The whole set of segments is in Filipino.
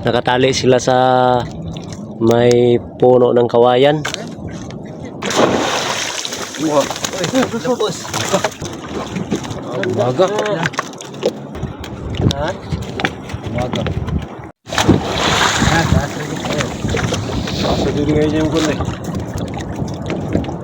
Nakatali sila sa may puno ng kawayan. Lapos. Umaga. Ha? Umaga. Sa dito ngayon yung kulay.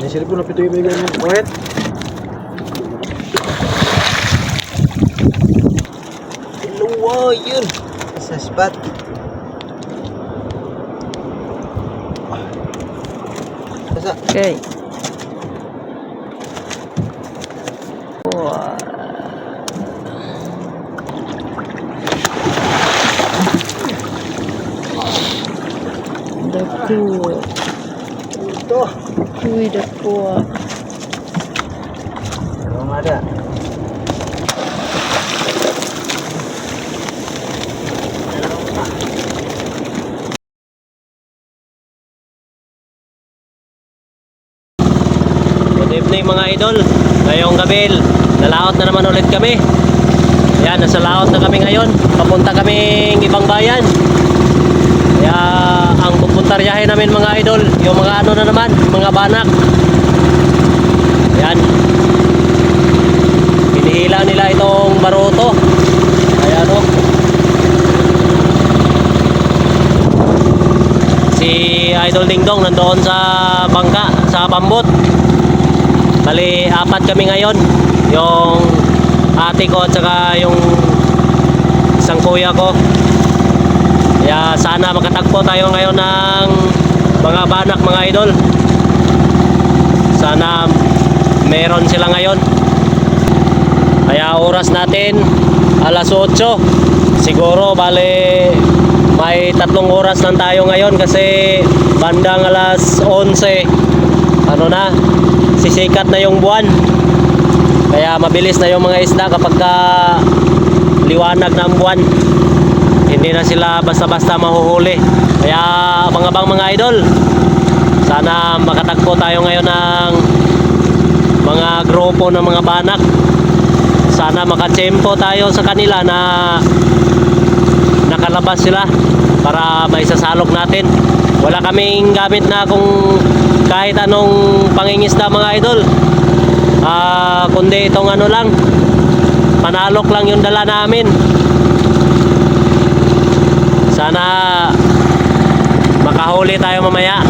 Yung cellphone na pito yung. Go ahead. Luwa yun. Sa spot. Sa Okay. Dako. ito. Uy, dako. Ano ada? Good evening mga idol. Ngayong gabi, nalaot na naman ulit kami. Yan, nasa laot na kami ngayon. Papunta kaming ibang bayan. Kaya ang pupuntaryahin namin mga idol, yung mga ano na naman, mga banak. Yan. Hinihila nila itong baruto. Ayan o. Si Idol Dingdong nandoon sa bangka, sa bambot. Bali, apat kami ngayon. Yung ate ko at saka yung isang kuya ko. Kaya sana makatagpo tayo ngayon ng mga banak mga idol. Sana meron sila ngayon. Kaya oras natin alas 8. Siguro bale may tatlong oras lang tayo ngayon kasi bandang alas 11 ano na sisikat na yung buwan. Kaya mabilis na yung mga isda kapag ka liwanag na ang buwan. Hindi na sila basta-basta mahuhuli. Kaya abang-abang mga idol. Sana makatagpo tayo ngayon ng mga grupo ng mga banak. Sana makatsempo tayo sa kanila na nakalabas sila para maisasalok natin. Wala kaming gamit na kung kahit anong pangingisda mga idol. Ah, kundi itong ano lang, panalok lang yung dala namin. Sana makahuli tayo mamaya.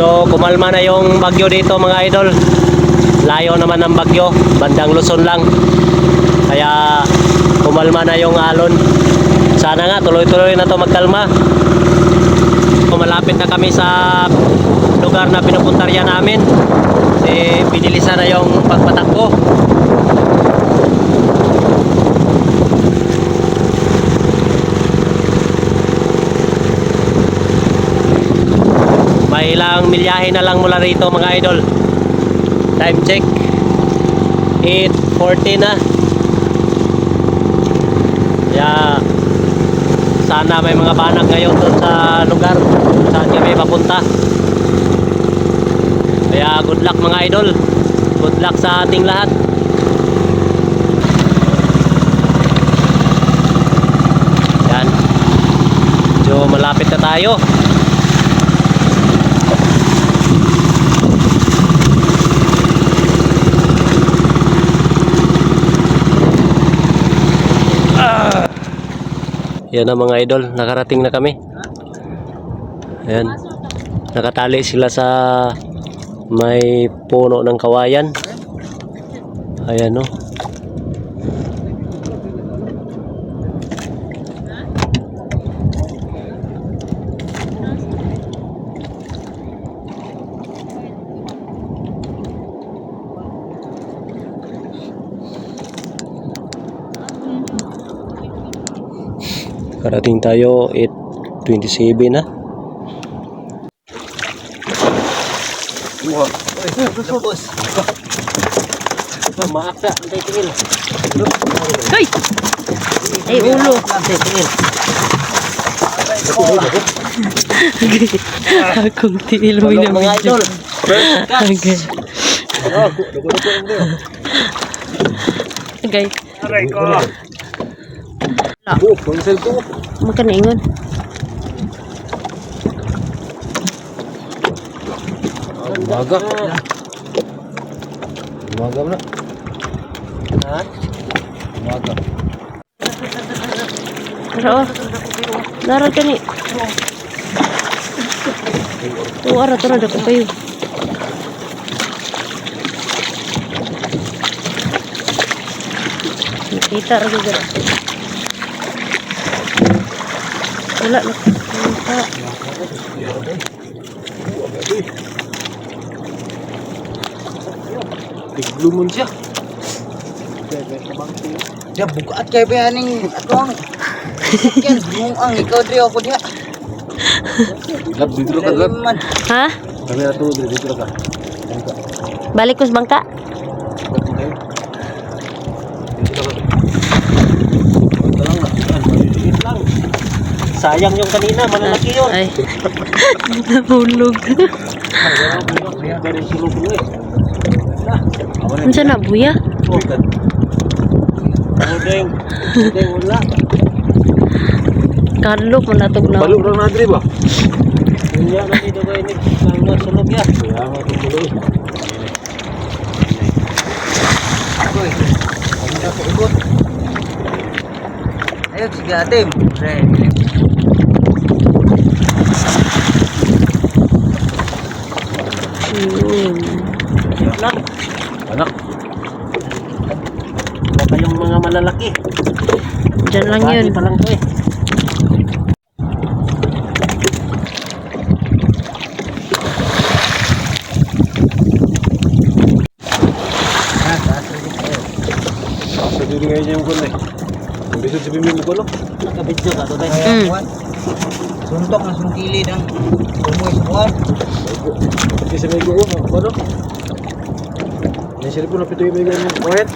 Medyo kumalma na yung bagyo dito mga idol. Layo naman ng bagyo, bandang Luzon lang. Kaya kumalma na yung alon. Sana nga tuloy-tuloy na to magkalma. Malapit na kami sa lugar na pinupuntarya namin. Eh, pinilisan na yung pagpatakbo. May ilang milyahe na lang mula rito mga idol. Time check. 8.40 na. Kaya sana may mga banak ngayon doon sa lugar saan kami papunta. Kaya good luck mga idol. Good luck sa ating lahat. Yan. Medyo malapit na tayo. Yan na mga idol, nakarating na kami. Ayan. Nakatali sila sa may puno ng kawayan. Ayan o. Karating tayo 8.27 na. Wah. Lapos. Maaksa, antay tingin. Ay! Ay, ulo. Antay tingin. Akong tiil mo Ano, na mga idol? Okay. Okay. Aray ko. Oh, cancel ko. Makaningon. Umaga. Umaga na. Ha? Umaga. Pero, darat ka ni. Oo, ara, tara, dako kayo. Nakita rin ka Wala na. Nakita. Tiglumon siya. Dia buka at kay bayaning atong. Yan, mong ang ikaw diri ako diha. Lab, dito ka, lab. Ha? Kami tulog dito ka. Balik ko sa bangka? Sayang yung kanina, malalaki yun. Ay. Nahulog. Ano siya na, buya? Udeng. Udeng wala. Kadlok mo natog na. Balo lang nadri ba? Kunya na dito ba ini? Kang sulog ya. Kaya mo tuloy. Ano na ko ikot? Ayun, sige atim. Re. Anak. Baka yung mga malalaki. Diyan lang yun. Bati pa lang to eh. Ha, taas rin kayo. Sa dito ngayon niya yung kuno eh. Ang bisod sa bimbi mo kuno. Nakabidyo ka to tayo. Kaya Mm. kuwan. Suntok na sungkili ng umoy sa kuwan. Kasi sa may gugo. Ano? Yung sila po napito yung may gugo mo. Kuhet.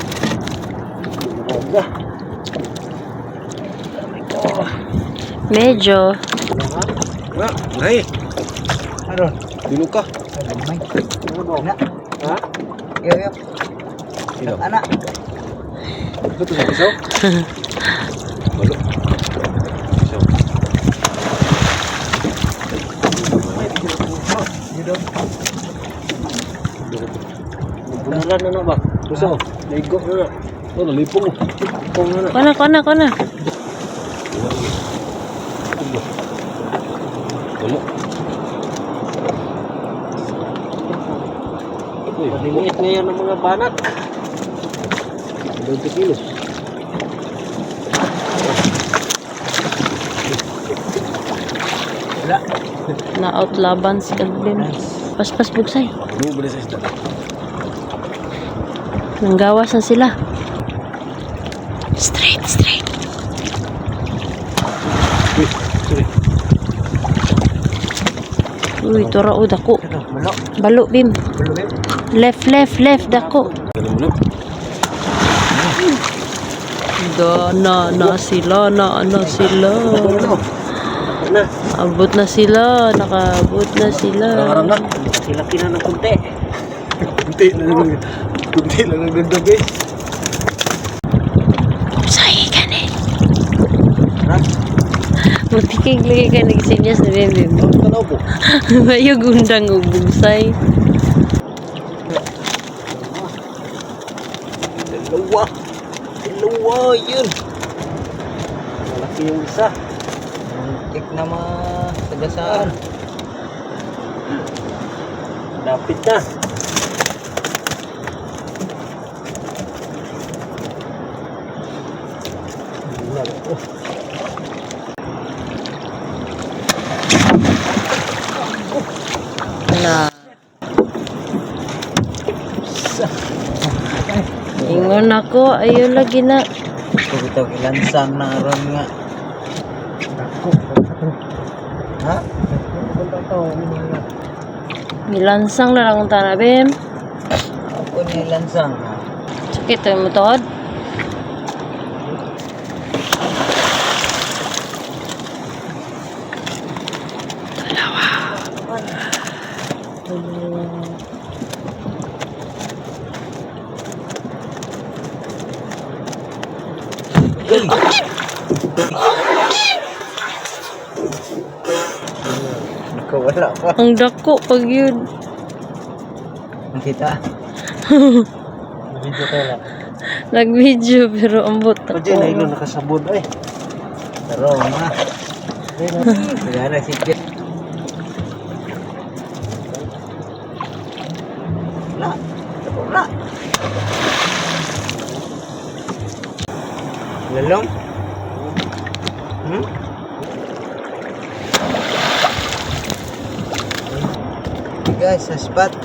Aga. Medyo. Nga, ngay. Aron. Dilo ka. May. Ano? Na. Ha? Yo yo. Anak. Ito to sa? Bunalan na na ba? Pisaw. Laigo na na. Oh, nalipong. Lipong na na. Kana, kana, kana. Balo. Uy, maliliit ngayon ang mga banak. 20 kilos. Wala. Na-out laban si Calvin. Paspas bugsay. Ano ba sa isda? Nanggawas na sila. Straight, straight. Uy, tura o dako. Ito, malo. Balo, Bim. Left, left, left, dako. Da, na, na sila, na, na sila. Na, Abot na sila, nakaabot na sila. harang na. Laki na ng kunti. Kunti na lang. Kunti na lang ng gabi. Say ka ni. Ha? Matikig lagi ka nagsinyas na Bim, Bim. Ano ka na po? Mayo gundang o bugsay. Dalawa. Dalawa, yun. Malaki yung isa. Tik na mga tagasaan. Lapit na. Oh, Na. Ako, ayo lagi na. Ito ito, ilansang na aron nga. Ha? Nilansang na lang ang tanabim. Ako ni ilansang. Sakit ang mutod. Wala pa. Ang dako pag yun. Kita. Video tayo lang. Nag-video pero ambot Ako dyan, ay ilo nakasabod ay. Taro, ma. Kaya na, Basta.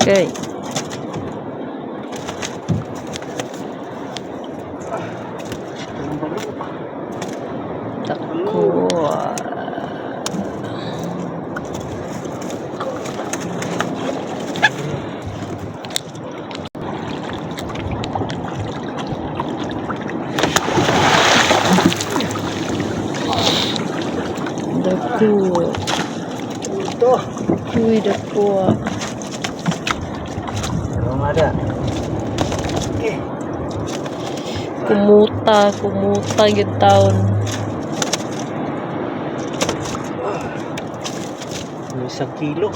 Okay. Tako. Dako. Ito. Uy, dako. ah. Tarong ada. Eh. Kumuta, kumuta yung taon. Isang kilo.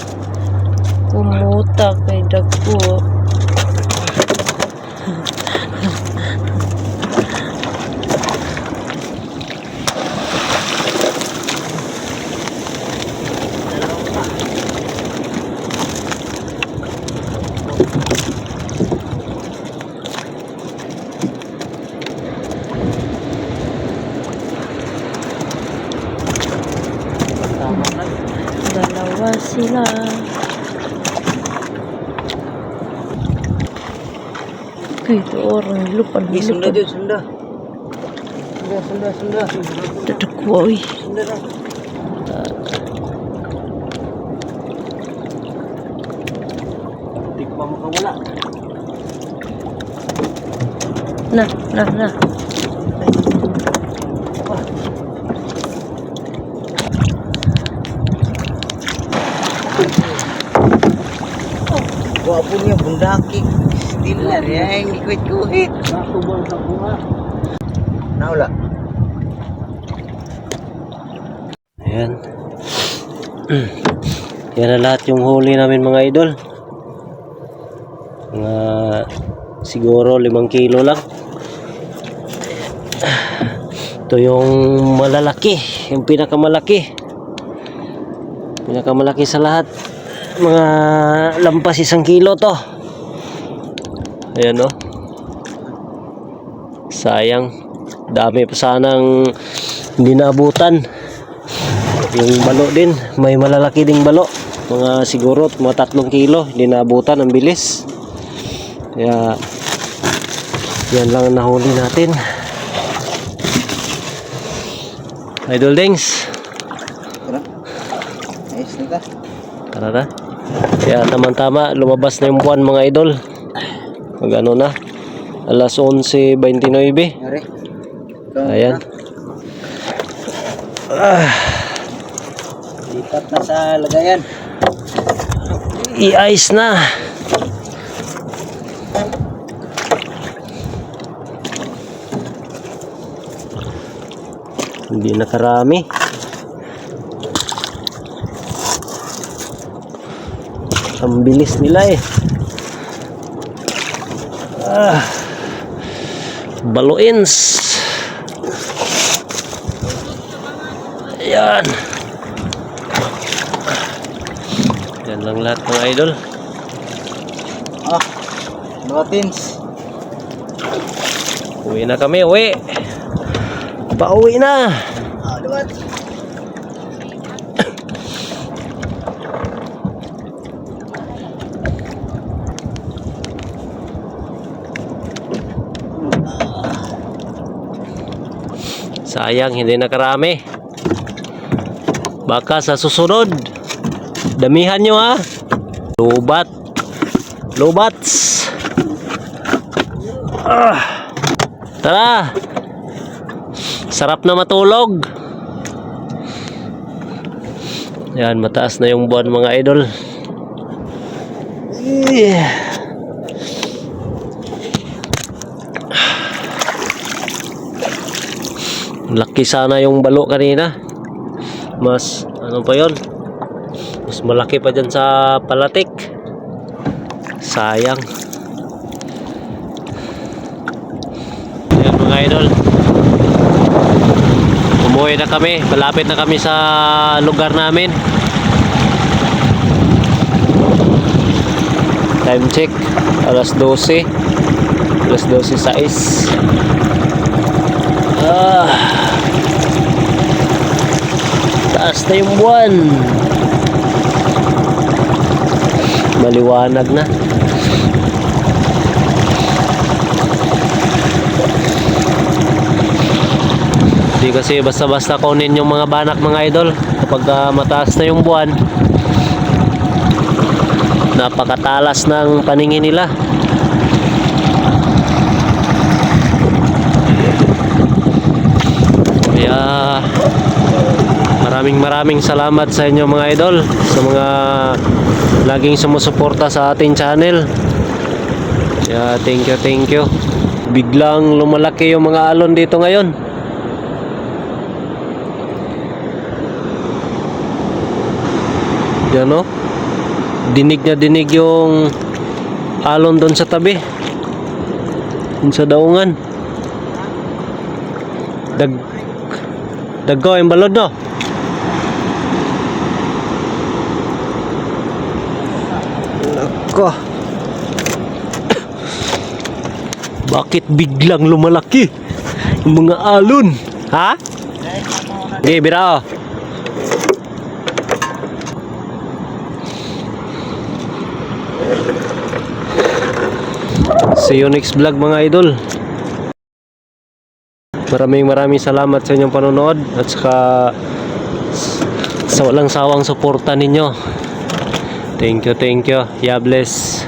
Kumuta kay dako. Dalawa sila. Uy, ito orang lupan Eh, sunda dia, sunda. Sunda, sunda, sunda. Dako, uy. Sunda ko makawala. Nah, nah, nah. Gua punya bundaki. Stiller ya, yang ikuit-kuit. Nakatubol sa bunga. Nah, ulah. Ayan. Yan na lahat yung huli namin mga idol. Mga siguro limang kilo lang. Ito yung malalaki. Yung pinakamalaki. Pinakamalaki sa lahat. Mga lampas isang kilo to. Ayan o. Sayang. Dami pa sanang hindi naabutan. Yung balo din, may malalaki ding balo. Mga siguro mga tatlong kilo, hindi naabutan ang bilis. Kaya yan lang ang nahuli natin. Idol Dings, Tara. Ayos na tara na. Kaya tama-tama, lumabas na yung buwan mga idol. Mag ano na, alas 11.29. Mari. Ikaw Ayan. na. Lipat na sa lagayan. I-ice na. Hindi nakarami. Ang bilis nila eh. Ah. Baluins. Ayan. Yan lang lahat mga idol. Ah. Notins. Uwi na kami, uwi. Pauwi na. Ah, luwat. Sayang, hindi nakarami. Baka sa susunod, damihan nyo ha. Lubat. Lubats. Ah. Tara! Sarap na matulog. Yan, mataas na yung buwan mga idol. Yeah. Laki sana yung balo kanina. Mas, ano pa yon? Mas malaki pa dyan sa palatik. Sayang. Ayan mga idol. Umuwi na kami. Malapit na kami sa lugar namin. Time check. Alas 12. Alas 12 sais. Ah. Taas na yung buwan. Maliwanag na. Hindi kasi basta-basta kunin yung mga banak mga idol kapag ah, mataas na yung buwan. Napakatalas ng paningin nila. Kaya maraming maraming salamat sa inyo mga idol sa mga laging sumusuporta sa ating channel. Kaya thank you, thank you. Biglang lumalaki yung mga alon dito ngayon. Yan o. Dinig na dinig yung alon doon sa tabi. Doon sa daungan. Dag Dagko yung balod no. Nako. Bakit biglang lumalaki mga alon? Ha? Di, bira oh. See you next vlog mga idol. Maraming maraming salamat sa inyong panonood at saka sa walang sawang suporta ninyo. Thank you, thank you. Yeah, bless.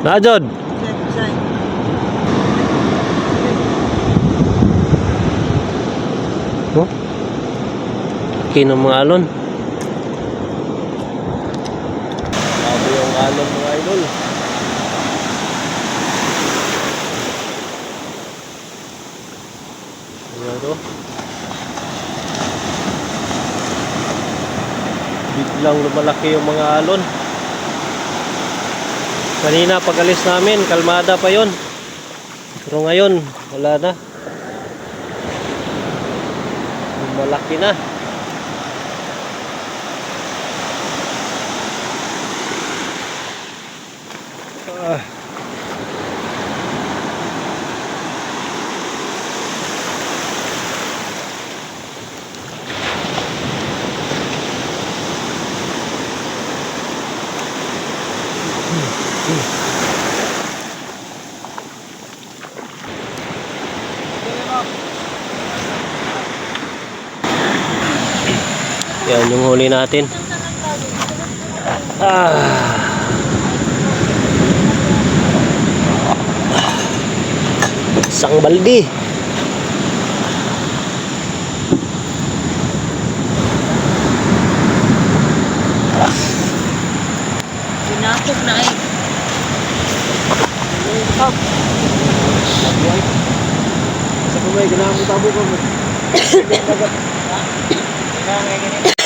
Najod! Oh? Laki ng mga alon. Grabe yung alon mga idol. Biglang lumalaki yung mga alon. Kanina pag-alis namin, kalmada pa yon. Pero ngayon, wala na. Lumalaki na. Ah. Yan yung huli natin. Ah. Isang baldi. Pinapok na eh. Sa kumay, ganahan mo tabo ko.